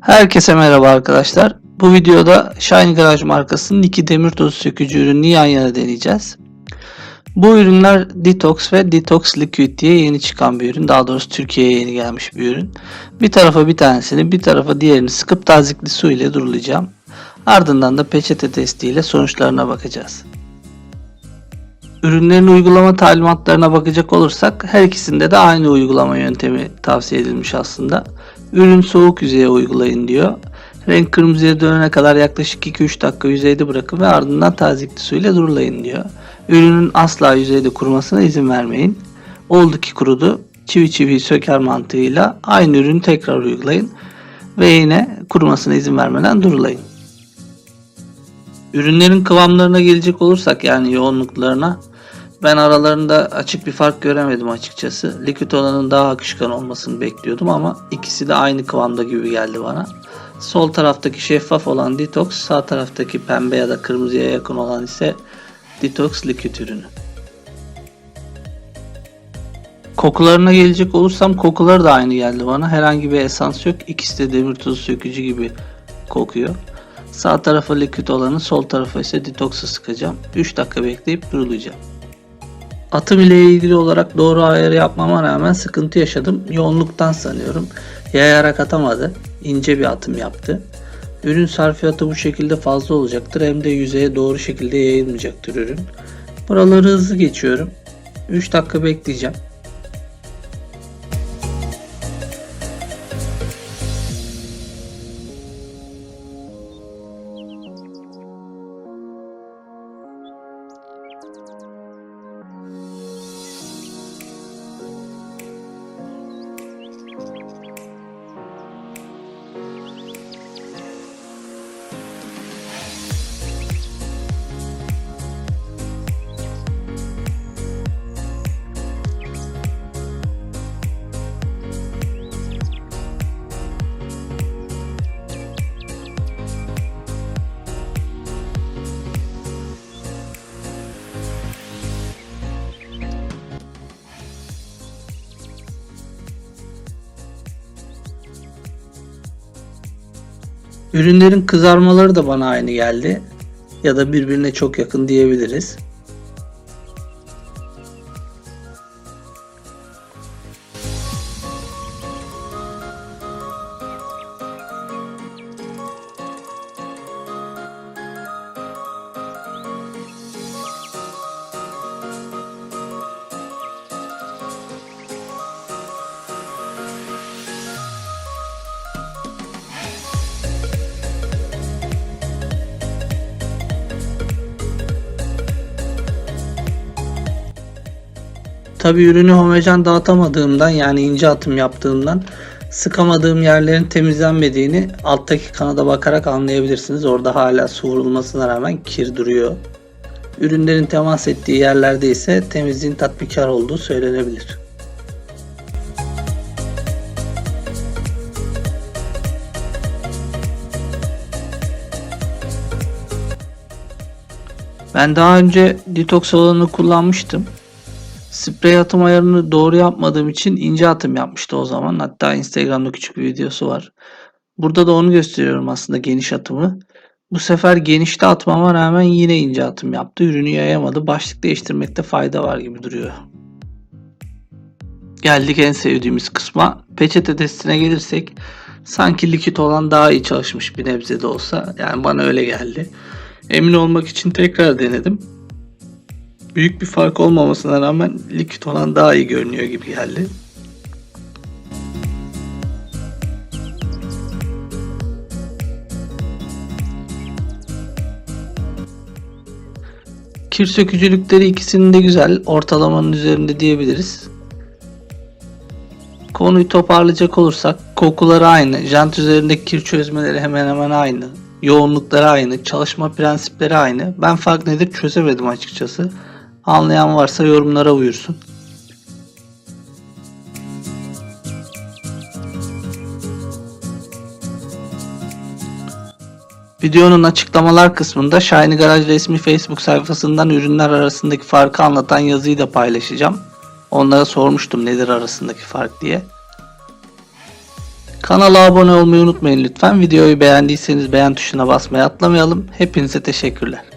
Herkese merhaba arkadaşlar. Bu videoda Shine Garage markasının iki demir tozu sökücü ürününü yan yana deneyeceğiz. Bu ürünler Detox ve Detox Liquid diye yeni çıkan bir ürün. Daha doğrusu Türkiye'ye yeni gelmiş bir ürün. Bir tarafa bir tanesini, bir tarafa diğerini sıkıp tazikli su ile durulayacağım. Ardından da peçete testiyle sonuçlarına bakacağız. Ürünlerin uygulama talimatlarına bakacak olursak her ikisinde de aynı uygulama yöntemi tavsiye edilmiş aslında. Ürün soğuk yüzeye uygulayın diyor. Renk kırmızıya dönene kadar yaklaşık 2-3 dakika yüzeyde bırakın ve ardından tazikli suyla durulayın diyor. Ürünün asla yüzeyde kurumasına izin vermeyin. Oldu ki kurudu. Çivi çivi söker mantığıyla aynı ürünü tekrar uygulayın ve yine kurumasına izin vermeden durulayın. Ürünlerin kıvamlarına gelecek olursak yani yoğunluklarına ben aralarında açık bir fark göremedim açıkçası. Likit olanın daha akışkan olmasını bekliyordum ama ikisi de aynı kıvamda gibi geldi bana. Sol taraftaki şeffaf olan Detox, sağ taraftaki pembe ya da kırmızıya yakın olan ise Detox Liquid ürünü. Kokularına gelecek olursam kokuları da aynı geldi bana. Herhangi bir esans yok. İkisi de demir tozu sökücü gibi kokuyor. Sağ tarafa liquid olanı, sol tarafa ise detox'u sıkacağım. 3 dakika bekleyip durulayacağım. Atım ile ilgili olarak doğru ayarı yapmama rağmen sıkıntı yaşadım. Yoğunluktan sanıyorum. Yayarak atamadı. İnce bir atım yaptı. Ürün sarfiyatı bu şekilde fazla olacaktır. Hem de yüzeye doğru şekilde yayılmayacaktır ürün. Buraları hızlı geçiyorum. 3 dakika bekleyeceğim. Ürünlerin kızarmaları da bana aynı geldi. Ya da birbirine çok yakın diyebiliriz. Tabi ürünü homojen dağıtamadığımdan yani ince atım yaptığımdan sıkamadığım yerlerin temizlenmediğini alttaki kanada bakarak anlayabilirsiniz. Orada hala su vurulmasına rağmen kir duruyor. Ürünlerin temas ettiği yerlerde ise temizliğin tatbikar olduğu söylenebilir. Ben daha önce detoks olanı kullanmıştım. Sprey atım ayarını doğru yapmadığım için ince atım yapmıştı o zaman. Hatta Instagram'da küçük bir videosu var. Burada da onu gösteriyorum aslında geniş atımı. Bu sefer genişte atmama rağmen yine ince atım yaptı. Ürünü yayamadı. Başlık değiştirmekte fayda var gibi duruyor. Geldik en sevdiğimiz kısma. Peçete testine gelirsek sanki likit olan daha iyi çalışmış bir nebze de olsa. Yani bana öyle geldi. Emin olmak için tekrar denedim büyük bir fark olmamasına rağmen likit olan daha iyi görünüyor gibi geldi. Kir sökücülükleri ikisinin de güzel. Ortalamanın üzerinde diyebiliriz. Konuyu toparlayacak olursak kokuları aynı. Jant üzerindeki kir çözmeleri hemen hemen aynı. Yoğunlukları aynı. Çalışma prensipleri aynı. Ben fark nedir çözemedim açıkçası. Anlayan varsa yorumlara buyursun. Videonun açıklamalar kısmında Shiny Garage resmi Facebook sayfasından ürünler arasındaki farkı anlatan yazıyı da paylaşacağım. Onlara sormuştum nedir arasındaki fark diye. Kanala abone olmayı unutmayın lütfen. Videoyu beğendiyseniz beğen tuşuna basmayı atlamayalım. Hepinize teşekkürler.